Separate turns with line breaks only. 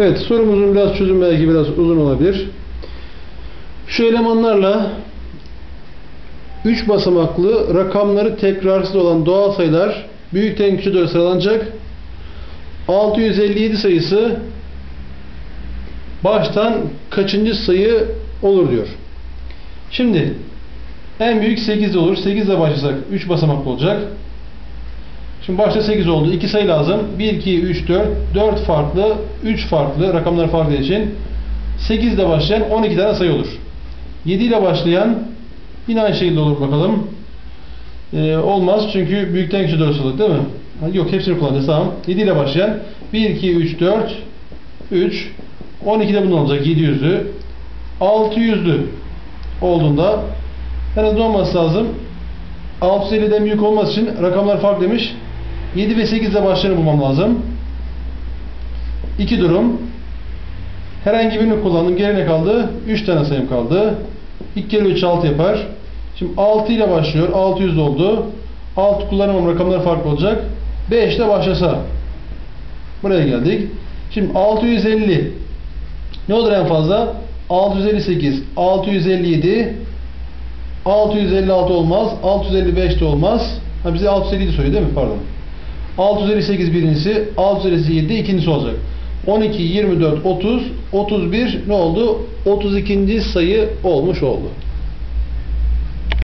Evet sorumuzun biraz çözüm belki biraz uzun olabilir. Şu elemanlarla 3 basamaklı rakamları tekrarsız olan doğal sayılar büyükten küçüğe doğru sıralanacak. 657 sayısı baştan kaçıncı sayı olur diyor. Şimdi en büyük 8 olur. 8 ile başlasak 3 basamaklı olacak. Şimdi başta 8 oldu. 2 sayı lazım. 1, 2, 3, 4. 4 farklı, 3 farklı rakamlar farklı için 8 ile başlayan 12 tane sayı olur. 7 ile başlayan yine aynı şekilde olur bakalım. Ee, olmaz çünkü büyükten küçüğe doğru sıralık değil mi? Yok hepsini kullanacağız tamam. 7 ile başlayan 1, 2, 3, 4, 3, 12 de bunun olacak 700'lü. 600'lü olduğunda en az olması lazım. 650'den büyük olması için rakamlar farklı demiş. 7 ve 8 ile başlayanı bulmam lazım. İki durum. Herhangi birini kullandım. Geriye ne kaldı? 3 tane sayım kaldı. 2 kere 3 6 yapar. Şimdi 6 ile başlıyor. 600 oldu. 6 kullanamam. Rakamlar farklı olacak. 5 ile başlasa. Buraya geldik. Şimdi 650 ne olur en fazla? 658, 657, 656 olmaz. 655 de olmaz. Ha bize 657 soruyor değil mi? Pardon. 658 birincisi, 657 ikincisi olacak. 12, 24, 30, 31 ne oldu? 32. sayı olmuş oldu.